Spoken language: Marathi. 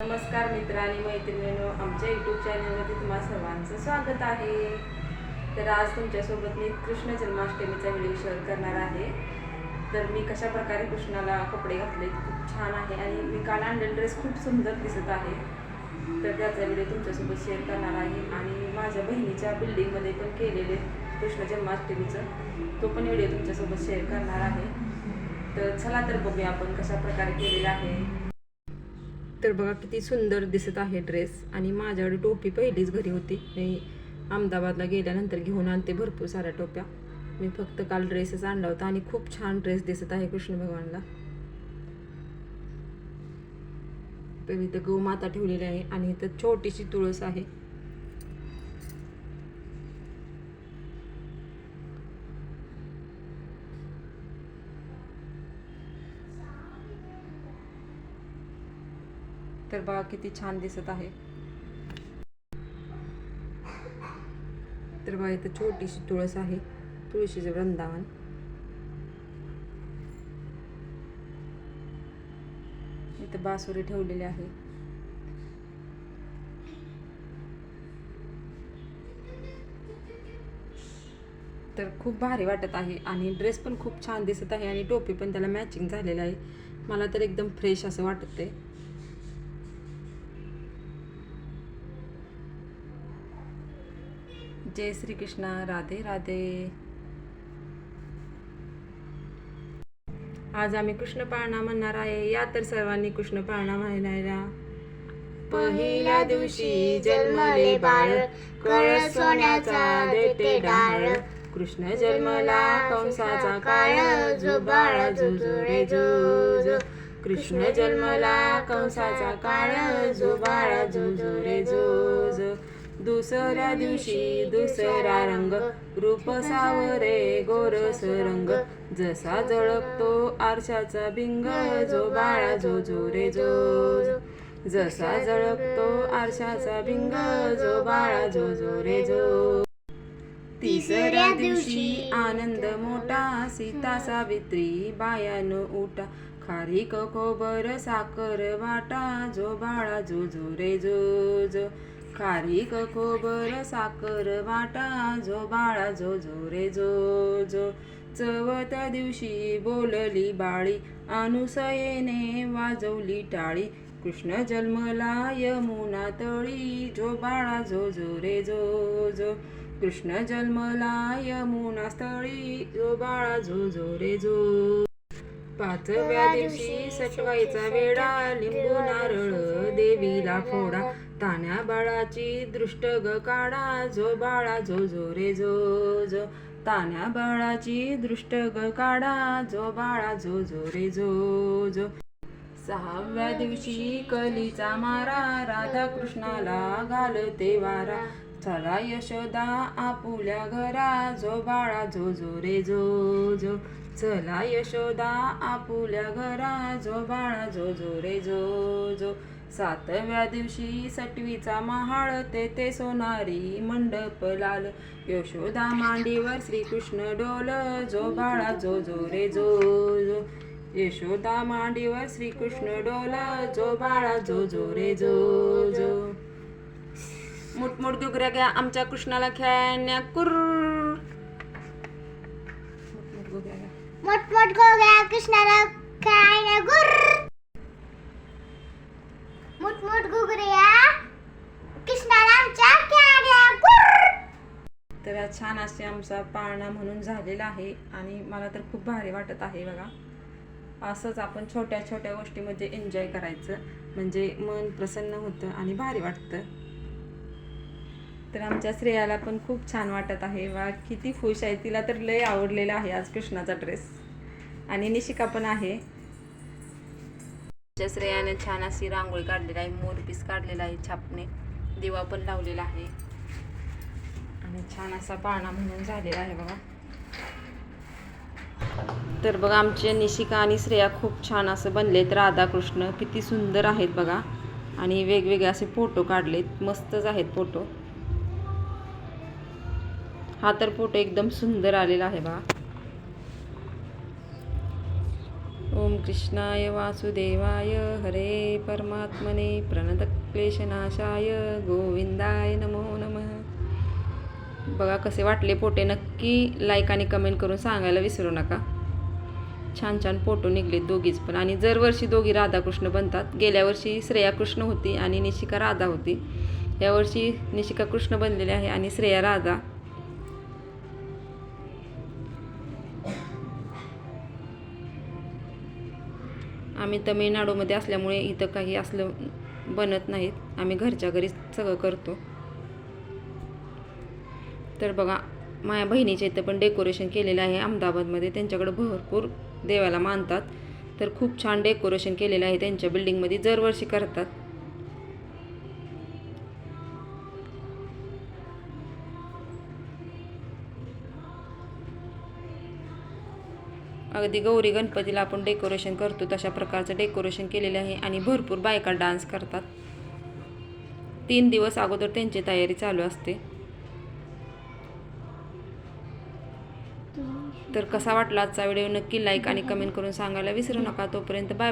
नमस्कार मित्र आणि मैत्रिणींनो आमच्या यूट्यूब चॅनलमध्ये तुम्हा सर्वांचं स्वागत आहे. तर आज तुमच्यासोबत मी कृष्ण जन्माष्टमीचा व्हिडिओ शेअर करणार आहे. तर मी कशा प्रकारे कृष्णाला कपडे घातले खूप छान आहे आणि मी काल आणलेला ड्रेस खूप सुंदर दिसत आहे. तर त्याचा व्हिडिओ तुमच्यासोबत शेअर करणार आहे आणि माझ्या बहिणीच्या बिल्डिंगमध्ये पण केलेले कृष्ण जन्माष्टमीचं. तो पण व्हिडिओ तुमच्यासोबत शेअर करणार आहे. तर चला तर बघूया आपण कशा प्रकारे केलेला आहे. तर बघा किती सुंदर दिसत आहे ड्रेस आणि माझ्याकडे टोपी पहिलीच घरी होती. मी अहमदाबादला गेल्यानंतर घेऊन आणते भरपूर साऱ्या टोप्या. मी फक्त काल ड्रेसच आणला होता आणि खूप छान ड्रेस दिसत आहे कृष्ण भगवानला. तर इथं गोमाता ठेवलेली आहे आणि इथं छोटीशी तुळस आहे. तर बघा किती छान दिसत आहे. तर बघा इथं छोटीशी तुळस आहे. तुळशीचे वृंदावन. इथं बासुरी ठेवलेली आहे. तर खूप भारी वाटत आहे आणि ड्रेस पण खूप छान दिसत आहे आणि टोपी पण त्याला मॅचिंग झालेलं आहे. मला तर एकदम फ्रेश असं वाटत आहे जय श्री कृष्ण राधे राधे. आज आम्ही कृष्ण पाळणा म्हणणार आहे. या तर सर्वांनी कृष्ण पाळणा म्हणायला. पहिल्या दिवशी जन्मले बाळ कळ सोन्याचा देते डाळ. कृष्ण जन्मला कंसाचा काळ जो बाळ जो जो जो जो कृष्ण जन्मला कंसाचा काळ जो बाळ जो जो रे जो जो दुसऱ्या दिवशी दुसरा रंग रूप सावरे गोरस रंग. जसा जळकतो आरशाचा भिंग जो बाळा जो जो रे जो. जसा जळकतो आरशाचा भिंग जो बाळा जो जो रे जो. तिसऱ्या दिवशी आनंद मोठा सीता सावित्री बायान उठा. खारीक खोबर साखर वाटा जो बाळा जो जो रे जो जो. खारीक खोबर साखर वाटा जो बाळा जो जो रे जो जो. चवथ्या दिवशी बोलली बाळी अनुसयेने वाजवली टाळी. कृष्ण जन्मला यमुना तळी जो बाळा जो जो रे जो जो. कृष्ण जन्मला यमुना स्थळी जो बाळा जो जो रे जो. पाचव्या दिवशी सटवायचा वेळा लिंबू नारळ देवीला फोडा. तान्या बाळाची दृष्ट ग काढा जो बाळा जो जो रे जो जो. तान्या बाळाची दृष्ट ग काढा जो बाळा जो जो रे जो जो. सहाव्या दिवशी कलीचा मारा राधा कृष्णाला घालते वारा. चला यशोदा आपुल्या घरा जो बाळा जो जो रे जो जो. चला यशोदा आपुल्या घरा जो बाळा जो जो रे जो जो. सातव्या दिवशी सटवीचा महाळ ते सोनारी मंडप लाल. यशोदा मांडीवर श्रीकृष्ण डोल जो बाळा जो जो रे जो. जो यशोदा मांडीवर श्रीकृष्ण डोल जो बाळा जो जो रे जो. जो मुठमुठ घुगऱ्या घ्या आमच्या कृष्णाला खेळण्या कुर. मुठमुठ घुगऱ्या घ्या कृष्णाला खायला गुर मोठमोठ गुगऱ्या कृष्णाला आमच्या खेळायला गुर तर आज छान असे आमचा पाळणा म्हणून झालेला आहे आणि मला तर खूप भारी वाटत आहे बघा. असंच आपण छोट्या छोट्या गोष्टीमध्ये एन्जॉय करायचं. म्हणजे मन प्रसन्न होतं आणि भारी वाटतं. तर आमच्या श्रेयाला पण खूप छान वाटत आहे. वा किती खुश आहे. तिला तर लय आवडलेला आहे आज कृष्णाचा ड्रेस आणि निशिका पण आहे. आमच्या श्रेयाने छान अशी रांगोळी काढलेली आहे. मोरपीस काढलेला आहे छापणे. दिवा पण लावलेला आहे. आणि छान असा पाळणा म्हणून झालेला आहे बघा. तर बघा आमचे निशिका आणि श्रेया खूप छान असं बनलेत. राधाकृष्ण किती सुंदर आहेत बघा. आणि वेगवेगळे असे फोटो काढलेत. मस्तच आहेत फोटो. हा तर फोटो एकदम सुंदर आलेला आहे बघा. ओम कृष्णाय वासुदेवाय. हरे परमात्मने. प्रणतक्लेशनाशाय. गोविंदाय नमो. बघा कसे वाटले पोटे नक्की लाईक आणि कमेंट करून सांगायला विसरू नका. छान छान फोटो निघलेत दोघीच पण. आणि दरवर्षी दोघी राधाकृष्ण बनतात. गेल्या वर्षी श्रेया कृष्ण होती आणि निशिका राधा होती. यावर्षी निशिका कृष्ण बनलेली आहे आणि श्रेया राधा. आम्ही तमिळनाडूमध्ये असल्यामुळे इथं काही असलं बनत नाहीत. आम्ही घरच्या घरीच सगळं करतो. तर बघा माझ्या बहिणीच्या इथं पण डेकोरेशन केलेलं आहे अहमदाबादमध्ये. त्यांच्याकडे भरपूर देवाला मानतात. तर खूप छान डेकोरेशन केलेलं आहे त्यांच्या बिल्डिंगमध्ये दरवर्षी करतात. अगदी गौरी गणपतीला आपण डेकोरेशन करतो तशा प्रकारचं डेकोरेशन केलेलं आहे आणि भरपूर बायका डान्स करतात. तीन दिवस अगोदर त्यांची तयारी चालू असते. तर कसा वाटला आजचा व्हिडिओ? नक्की लाईक आणि कमेंट करून सांगायला विसरू नका. तोपर्यंत बाय